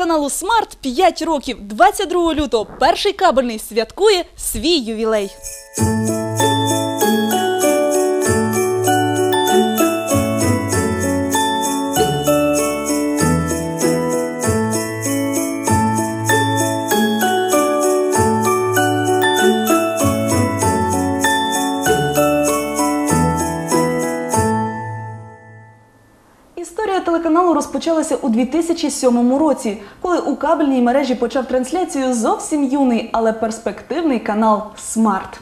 телеканалу Смарт 5 років 22 лютого. Перший кабельний святкує свій ювілей. Історія телеканалу розпочалася у 2007 році, коли у кабельній мережі почав трансляцію зовсім юний, але перспективний канал Смарт.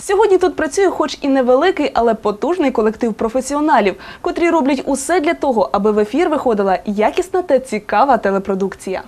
Сьогодні тут працює, хоч і невеликий, але потужний колектив професіоналів, котрі роблять усе для того, аби в ефір виходила якісна та цікава телепродукція.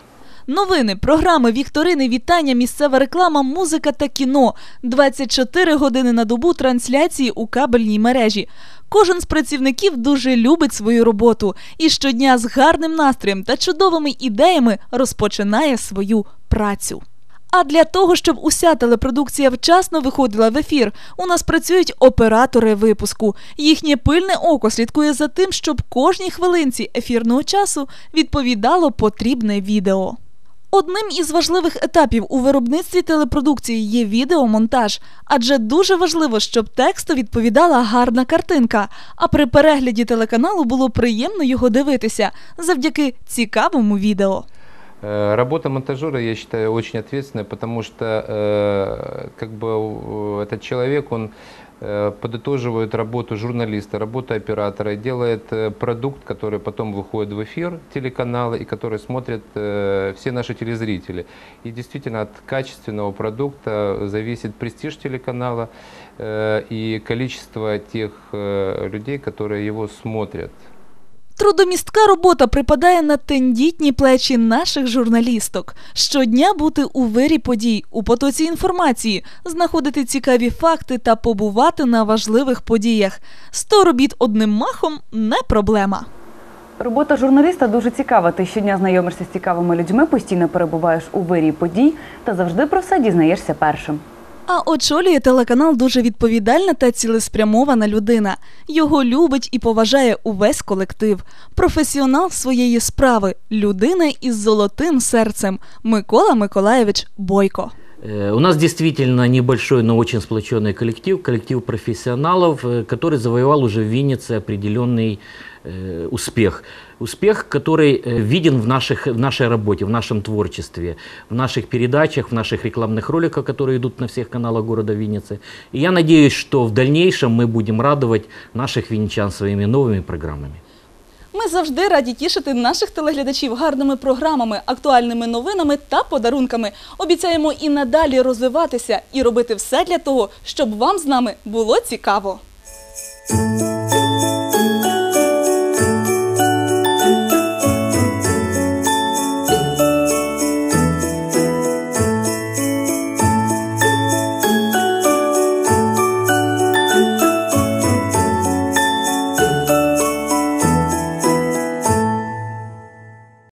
Новини, програми, вікторини, вітання, місцева реклама, музика та кіно. 24 години на добу трансляції у кабельній мережі. Кожен з працівників дуже любить свою роботу і щодня з гарним настроєм та чудовими ідеями розпочинає свою працю. А для того, щоб уся телепродукція вчасно виходила в ефір, у нас працюють оператори випуску. Їхнє пильне око слідкує за тим, щоб кожній хвилинці ефірного часу відповідало потрібне відео. Одним із важливих етапів у виробництві телепродукції є відеомонтаж, адже дуже важливо, щоб тексту відповідала гарна картинка. А при перегляді телеканалу було приємно його дивитися завдяки цікавому відео. Э, Работа монтажера, я считаю, очень ответственная, потому что э, как бы э, этот человек, он э, подытоживает работу журналиста, работу оператора, делает э, продукт, который потом выходит в эфир телеканала и который смотрят э, все наши телезрители. И действительно от качественного продукта зависит престиж телеканала и количество тех людей, которые его смотрят. Трудомістка робота припадає на тендітні плечі наших журналісток. Щодня бути у вирі подій, у потоці інформації, знаходити цікаві факти та побувати на важливих подіях. Сто робіт одним махом не проблема. Робота журналіста дуже цікава. Ти щодня знайомишся з цікавими людьми, постійно перебуваєш у вирі подій та завжди про все дізнаєшся першим. А очолює телеканал дуже відповідальна та цілеспрямована людина. Його любить і поважає увесь колектив. Професіонал своєї справи, людина із золотим серцем Микола Миколаєвич Бойко. Э, У нас действительно небольшой, но очень сплоченный коллектив, коллектив профессионалов, э, который завоевал уже в Виннице определенный э, успех. Успех, который виден в, наших, в нашей работе, в нашем творчестве, в наших передачах, в наших рекламных роликах, которые идут на всех каналах города Винницы. И я надеюсь, что в дальнейшем мы будем радовать наших винничан своими новыми программами. Ми завжди раді тішити наших телеглядачів гарними програмами, актуальними новинами та подарунками. Обіцяємо і надалі розвиватися і робити все для того, щоб вам з нами було цікаво.